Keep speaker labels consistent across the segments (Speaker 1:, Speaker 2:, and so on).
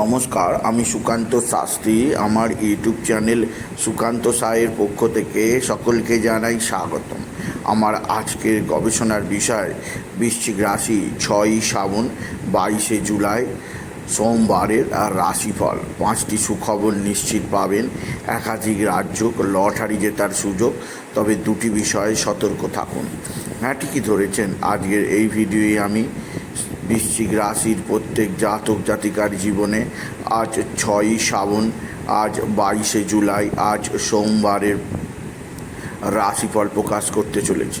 Speaker 1: নমস্কার, আমি সুকান্ত শাস্ত্রী। আমার ইউটিউব চ্যানেল সুকান্ত সায়ের পক্ষ থেকে সকলকে জানাই স্বাগতম। আমার আজকের গবেষণার বিষয়, বৃশ্চিক রাশি ছয়ই শ্রাবণ, বাইশে জুলাই, সোমবারের রাশিফল। পাঁচটি সুখবর নিশ্চিত পাবেন। একাধিক রাজ্য লটারি জেতার সুযোগ, তবে দুটি বিষয়ে সতর্ক থাকুন। হ্যাঁ ঠিকই ধরেছেন। আজকের এই ভিডিওয়ে আমি বৃশ্চিক রাশির প্রত্যেক জাতক জাতিকার জীবনে আজ ছয়ই শ্রাবণ, আজ বাইশে জুলাই, আজ সোমবারের রাশিফল প্রকাশ করতে চলেছি।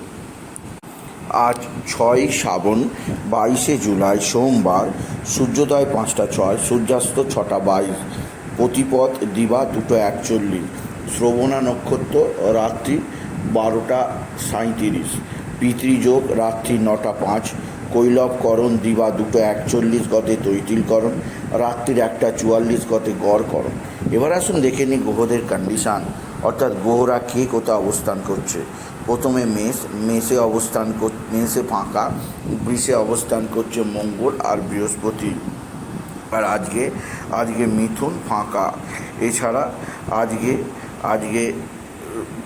Speaker 1: আজ ছয় শ্রাবণ, বাইশে জুলাই সোমবার, সূর্যোদয় পাঁচটা ছয়, সূর্যাস্ত ছটা বাইশ, প্রতিপদ, দিবা দুটো একচল্লিশ, শ্রবণা নক্ষত্র, রাত্রি বারোটা সাঁইত্রিশ, পিতৃযোগ, রাত্রি নটা পাঁচ কৈলবকরণ দিবা দুটো একচল্লিশ গতে তৈতিলকরণ, রাত্রির একটা চুয়াল্লিশ গতে গড়করণ। এবার আসুন দেখে নিই গ্রহদের কন্ডিশান অর্থাৎ গ্রহরা কে কোথাও অবস্থান করছে। প্রথমে মেষ, মেষে অবস্থান কর, মেষে ফাঁকা, বৃষে অবস্থান করছে মঙ্গল আর বৃহস্পতি। আর আজকে আজকে মিথুন ফাঁকা। এছাড়া আজকে আজকে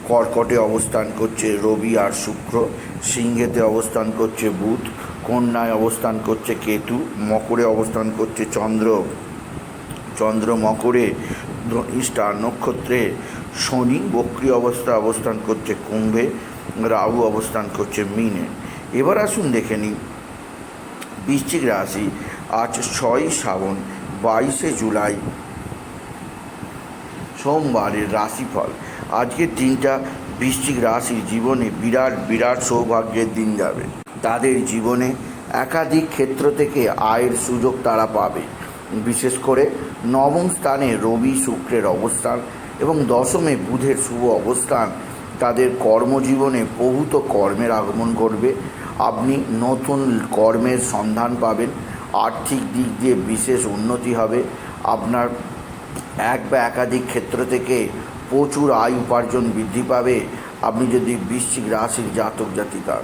Speaker 1: কর্কটে অবস্থান করছে রবি আর শুক্র, সিংহেতে অবস্থান করছে বুধ, কন্যায় অবস্থান করছে কেতু, মকরে অবস্থান করছে চন্দ্র। চন্দ্র মকরে ধনিষ্ঠা নক্ষত্রে শনি বক্রি অবস্থা অবস্থান করছে কুম্ভে, রাহু অবস্থান করছে মিনে। এবার আসুন দেখে নিই। বৃশ্চিক রাশি আজ ছয় শ্রাবণ, বাইশে জুলাই। সোমবারের রাশিফল। আজকের দিনটা বৃশ্চিক রাশির জীবনে বিরাট বিরাট সৌভাগ্যের দিন যাবে। তাদের জীবনে একাধিক ক্ষেত্র থেকে আয়ের সুযোগ তারা পাবে। বিশেষ করে নবম স্থানে রবি শুক্রের অবস্থান এবং দশমে বুধের শুভ অবস্থান, তাদের কর্মজীবনে বহুত কর্মের আগমন করবে আপনি নতুন কর্মের সন্ধান পাবেন। আর্থিক দিক দিয়ে বিশেষ উন্নতি হবে। আপনার এক বা একাধিক ক্ষেত্র থেকে প্রচুর আয় উপার্জন বৃদ্ধি পাবে। আপনি যদি বৃশ্চিক রাশির জাতক জাতিকা,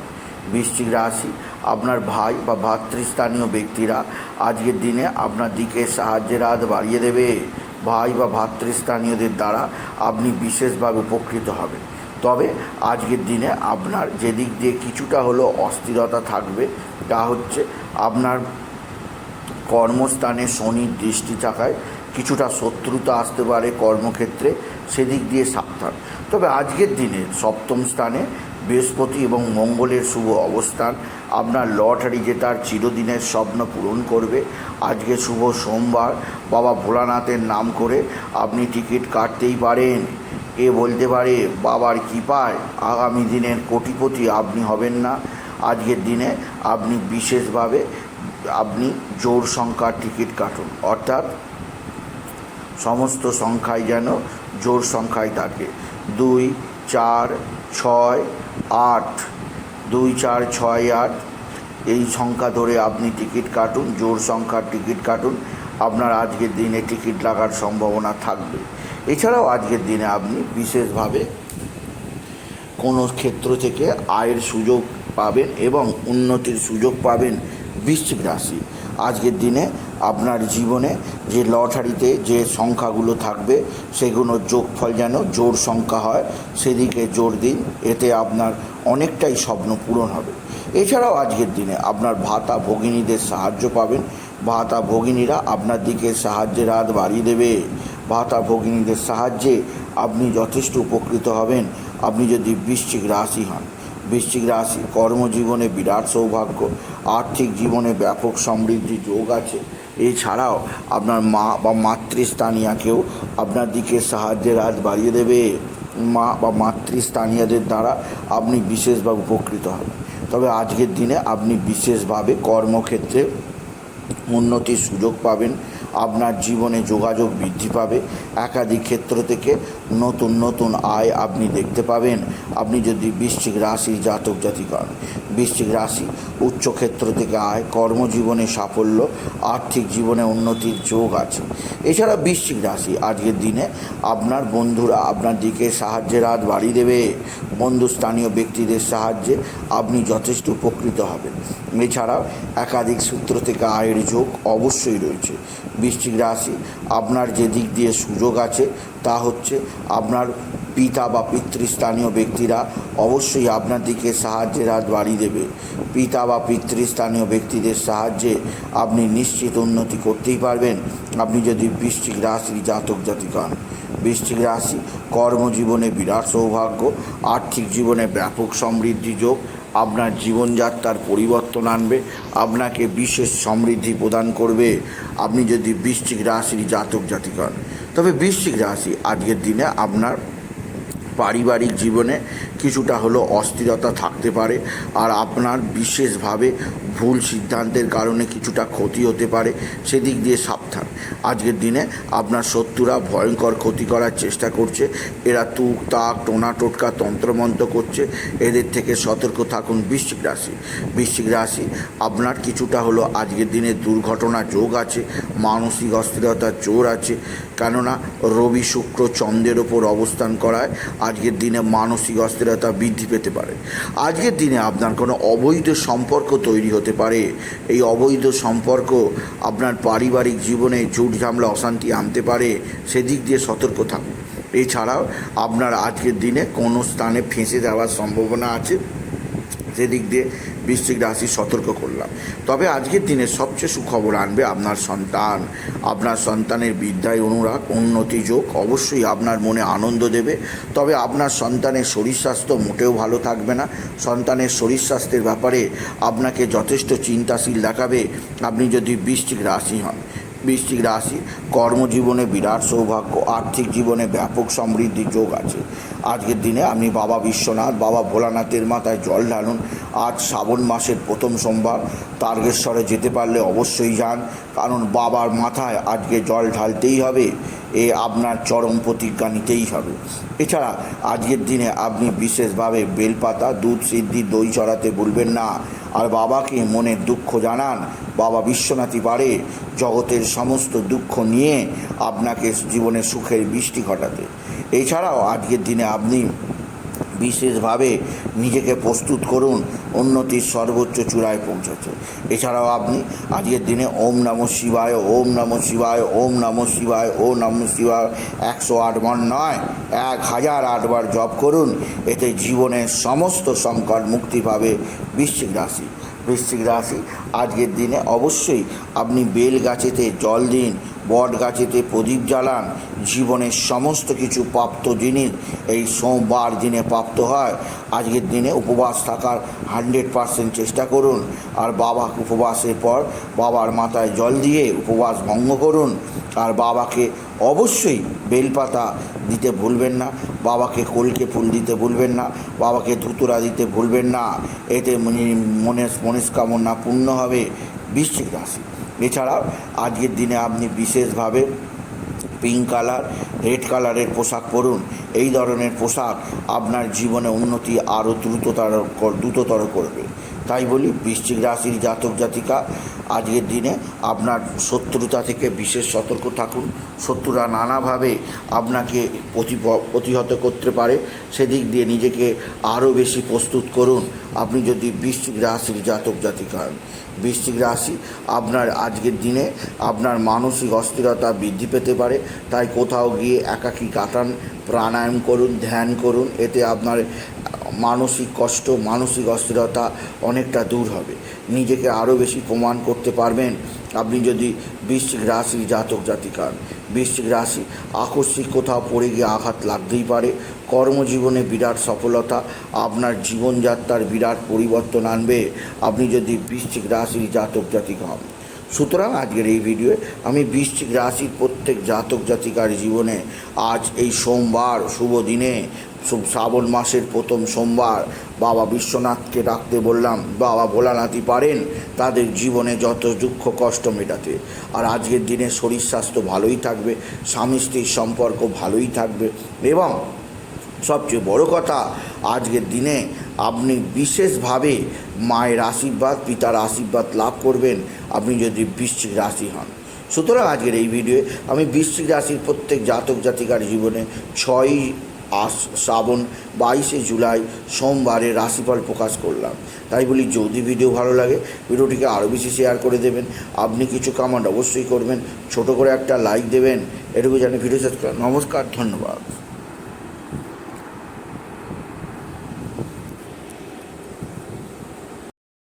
Speaker 1: বৃশ্চিক রাশি, আপনার ভাই বা ভাতৃস্থানীয় ব্যক্তিরা, আজকের দিনে আপনার দিকে সাহায্যের হাত বাড়িয়ে দেবে। ভাই বা ভাতৃস্থানীয়দের দ্বারা আপনি বিশেষভাবে উপকৃত হবেন। তবে আজকের দিনে আপনার যেদিক দিয়ে কিছুটা হলেও অস্থিরতা থাকবে, তা হচ্ছে আপনার কর্মস্থানে শনির দৃষ্টি থাকায় কিছুটা শত্রুতা আসতে পারে কর্মক্ষেত্রে, সেদিক দিয়ে সাবধান। তবে আজকের দিনে সপ্তম স্থানে বৃহস্পতি এবং মঙ্গলের শুভ অবস্থান। আপনার লটারি জেতার চিরদিনের স্বপ্ন পূরণ করবে। আজকে শুভ সোমবার। বাবা ভোলানাথের নাম করে আপনি টিকিট কাটতেই পারেন। এ বলতে পারে, বাবার কৃপায় আগামী দিনের কোটিপতি আপনি হবেন না। আজকের দিনে আপনি বিশেষভাবে আপনি জোর সংখ্যার টিকিট কাটুন। অর্থাৎ সমস্ত সংখ্যায় যেন জোর সংখ্যায় থাকে। দুই চার ছয় আট দুই চার ছয় আট। এই সংখ্যা ধরে আপনি টিকিট কাটুন, জোর সংখ্যার টিকিট কাটুন। আপনার আজকের দিনে টিকিট লাগার সম্ভাবনা থাকবে। এছাড়াও আজকের দিনে আপনি বিশেষভাবে কোনো ক্ষেত্র থেকে আয়ের সুযোগ পাবেন এবং উন্নতির সুযোগ পাবেন বৃশ্চিক রাশি। আজকের দিনে আপনার জীবনে যে লটারিতে যে সংখ্যাগুলো থাকবে সেগুলো যোগফল যেন জোর সংখ্যা হয়, সেদিকে জোর দিন, এতে আপনার অনেকটাই স্বপ্ন পূরণ হবে। এছাড়াও আজকের দিনে আপনার ভাতা ভগিনীদের সাহায্য পাবেন। ভাতা ভগিনীরা আপনার দিকে সাহায্যের হাত বাড়িয়ে দেবে। ভাতা ভগিনীদের সাহায্যে আপনি যথেষ্ট উপকৃত হবেন। আপনি যদি বৃশ্চিক রাশি হন, বৃশ্চিক রাশি কর্মজীবনে বিরাট সৌভাগ্য, আর্থিক জীবনে ব্যাপক সমৃদ্ধি যোগ আছে। এছাড়াও আপনার মা বা মাতৃস্থানীয়াকেও আপনার দিকে সাহায্যের হাত বাড়িয়ে দেবে। মা বা মাতৃস্থানীয়দের দ্বারা আপনি বিশেষভাবে উপকৃত হবেন তবে আজকের দিনে আপনি বিশেষভাবে কর্মক্ষেত্রে উন্নতির সুযোগ পাবেন। আপনার জীবনে যোগাযোগ বৃদ্ধি পাবে। একাধিক ক্ষেত্র থেকে নতুন নতুন আয় আপনি দেখতে পাবেন। আপনি যদি বৃশ্চিক রাশির জাতক জাতিক হন বৃশ্চিক রাশি উচ্চক্ষেত্র থেকে আয়, কর্মজীবনে সাফল্য, আর্থিক জীবনে উন্নতির যোগ আছে। এছাড়া বৃশ্চিক রাশি, আজকের দিনে আপনার বন্ধুরা আপনার দিকে সাহায্যের হাত বাড়িয়ে দেবে। বন্ধু স্থানীয় ব্যক্তিদের সাহায্যে আপনি যথেষ্ট উপকৃত হবেন। এছাড়াও একাধিক সূত্র থেকে আয়ের যোগ অবশ্যই রয়েছে। বৃশ্চিক রাশি, আপনার যে দিক দিয়ে সুযোগ আছে তা হচ্ছে আপনার পিতা বা পিতৃস্থানীয় ব্যক্তিরা অবশ্যই আপনার দিকে সাহায্যের হাত বাড়িয়ে দেবে। পিতা বা পিতৃস্থানীয় ব্যক্তিদের সাহায্যে আপনি নিশ্চিত উন্নতি করতেই পারবেন। আপনি যদি বৃষ্টিক রাশির জাতক জাতিক হন। বৃশ্চিক রাশি কর্মজীবনে বিরাট সৌভাগ্য, আর্থিক জীবনে ব্যাপক সমৃদ্ধি যোগ, আপনার জীবনযাত্রার পরিবর্তন আনবে, আপনাকে বিশেষ সমৃদ্ধি প্রদান করবে। আপনি যদি বৃষ্টিক রাশির জাতক জাতিক হন তবে বৃশ্চিক রাশি। আজকের দিনে আপনার পারিবারিক জীবনে কিছুটা হলো অস্থিরতা থাকতে পারে, আর আপনার বিশেষভাবে ভুল সিদ্ধান্তের কারণে কিছুটা ক্ষতি হতে পারে, সেদিক দিয়ে সাবধান। আজকের দিনে আপনার শত্রুরা ভয়ঙ্কর ক্ষতি করার চেষ্টা করছে। এরা তুক, তাক, টোনা, টোটকা তন্ত্রমন্ত্র করছে। এদের থেকে সতর্ক থাকুন বৃশ্চিক রাশি। বৃশ্চিক রাশি, আপনার কিছুটা হলো আজকের দিনে দুর্ঘটনা যোগ আছে, মানসিক অস্থিরতার জোর আছে, কেননা রবি শুক্র চন্দ্রের ওপর অবস্থান করায় আজকের দিনে মানসিক অস্থিরতা বৃদ্ধি পেতে পারে। আজকের দিনে আপনার কোনো অবৈধ সম্পর্ক তৈরি হতে পারে। এই অবৈধ সম্পর্ক আপনার পারিবারিক জীবনে ঝুট ঝামলা, অশান্তি আনতে পারে। সেদিক দিয়ে সতর্ক থাকুন। এছাড়াও আপনার আজকের দিনে কোনো স্থানে ফেঁসে যাওয়ার সম্ভাবনা আছে। সেদিক দিয়ে বৃশ্চিক রাশি সতর্ক করলাম। তবে আজকের দিনে সবচেয়ে সুখবর আনবে আপনার সন্তান। আপনার সন্তানের বিদ্যায় অনুরাগ, উন্নতি যোগ অবশ্যই আপনার মনে আনন্দ দেবে। তবে আপনার সন্তানের শরীর স্বাস্থ্য মোটেও ভালো থাকবে না। সন্তানের শরীর স্বাস্থ্যের ব্যাপারে আপনাকে যথেষ্ট চিন্তাশীল দেখাবে। আপনি যদি বৃশ্চিক রাশি হন বৃশ্চিক রাশি, কর্মজীবনে বিরাট সৌভাগ্য, আর্থিক জীবনে ব্যাপক সমৃদ্ধির যোগ আছে। আজকের দিনে আপনি বাবা বিশ্বনাথ, বাবা ভোলানাথের মাথায় জল ঢালুন। আজ শ্রাবণ মাসের প্রথম সোমবার। তারকেশ্বরে যেতে পারলে অবশ্যই যান, কারণ বাবার মাথায় আজকে জল ঢালতেই হবে, এ আপনার চরম প্রতিজ্ঞা নিতেই হবে। এছাড়া আজকের দিনে আপনি বিশেষভাবে বেলপাতা, দুধ সিদ্ধি, দই চড়াতে ভুলবেন না। আর বাবাকে মনের দুঃখ জানান। বাবা বিশ্বনাথই পারে জগতের সমস্ত দুঃখ নিয়ে আপনাকে জীবনে সুখের বৃষ্টি ঘটাতে। এছাড়াও আজকের দিনে আপনি বিশেষভাবে নিজেকে প্রস্তুত করুন উন্নতির সর্বোচ্চ চূড়ায় পৌঁছেছে। এছাড়াও আপনি আজকের দিনে ওম নম শিবায়, ওম নম শিবায়, ওম নম শিবায় ওম নম শিবায় একশো আটবার নয়, এক হাজার আটবার জপ করুন। এতে জীবনের সমস্ত সংকট মুক্তি পাবে বৃশ্চিক রাশি। বৃশ্চিক রাশি আজকের দিনে অবশ্যই আপনি বেল গাছেতে জল দিন বট গাছেতে প্রদীপ জ্বালান, জীবনের সমস্ত কিছু প্রাপ্ত জিনিস এই সোমবার দিনে প্রাপ্ত হয়। আজকের দিনে উপবাস থাকার হান্ড্রেড পারসেন্ট চেষ্টা করুন। আর বাবা উপবাসের পর বাবার মাথায় জল দিয়ে উপবাস ভঙ্গ করুন। আর বাবাকে অবশ্যই বেলপাতা দিতে ভুলবেন না, বাবাকে কলকে ফুল দিতে ভুলবেন না, বাবাকে ধুতুরা দিতে ভুলবেন না। এতে মনে- মনস্কামনা পূর্ণ হবে। বৃশ্চিক রাশি। এছাড়াও আজকের দিনে আপনি বিশেষভাবে পিঙ্ক কালার রেড কালারের পোশাক পরুন। এই ধরনের পোশাক আপনার জীবনে উন্নতি আরও দ্রুততর দ্রুততর করবে। তাই বলি বৃশ্চিক রাশির জাতক জাতিকা, আজকের দিনে আপনার শত্রুতা থেকে বিশেষ সতর্ক থাকুন। শত্রুরা নানাভাবে আপনাকে প্রতিপ- প্রতিহত করতে পারে। সেদিক দিয়ে নিজেকে আরও বেশি প্রস্তুত করুন। আপনি যদি বৃশ্চিক রাশির জাতক জাতিকা হন বৃশ্চিক রাশি আপনার আজকের দিনে আপনার মানসিক অস্থিরতা বৃদ্ধি পেতে পারে। তাই কোথাও গিয়ে একাকী কাটান, প্রাণায়াম করুন, ধ্যান করুন। এতে আপনার মানসিক কষ্ট, মানসিক অস্থিরতা অনেকটা দূর হবে। নিজেকে আরও বেশি প্রমাণ করতে পারবেন আপনি যদি বৃশ্চিক রাশি জাতক জাতিকা হন। বৃশ্চিক রাশি আকস্মিক কোথাও পড়ে গিয়ে আঘাত লাগতেই পারে। কর্মজীবনে বিরাট সফলতা, আপনার জীবনযাত্রার বিরাট পরিবর্তন আনবে আপনি যদি বৃশ্চিক রাশির জাতক জাতিকা হন। সুতরাং আজকের এই ভিডিওয়ে আমি বৃশ্চিক রাশির প্রত্যেক জাতক জাতিকার জীবনে আজ এই সোমবার শুভ দিনে শ্রাবণ মাসের প্রথম সোমবার বাবা বিশ্বনাথকে ডাকতে বললাম, বাবা ভোলানাথই পারেন? তাদের জীবনে যত দুঃখ কষ্ট মেটাতে। আর আজকের দিনে শরীর স্বাস্থ্য ভালোই থাকবে, স্বামী স্ত্রীর সম্পর্ক ভালোই থাকবে এবং সবচেয়ে বড় কথা, আজকের দিনে আপনি বিশেষভাবে মায়ের আশীর্বাদ, পিতার আশীর্বাদ লাভ করবেন, আপনি যদি বৃশ্চিক রাশি হন। সুতরাং আজকের এই ভিডিওয়ে আমি বৃশ্চিক রাশির প্রত্যেক জাতক জাতিকার জীবনে ছয়ই আস শ্রাবণ বাইশে জুলাই সোমবারে রাশিফল প্রকাশ করলাম। তাই বলি, যদি ভিডিও ভালো লাগে, ভিডিওটিকে আরও বেশি শেয়ার করে দেবেন। আপনি কিছু কামান্ড অবশ্যই করবেন। ছোট করে একটা লাইক দেবেন। এটুকু জানি ভিডিও শেষ নমস্কার, ধন্যবাদ।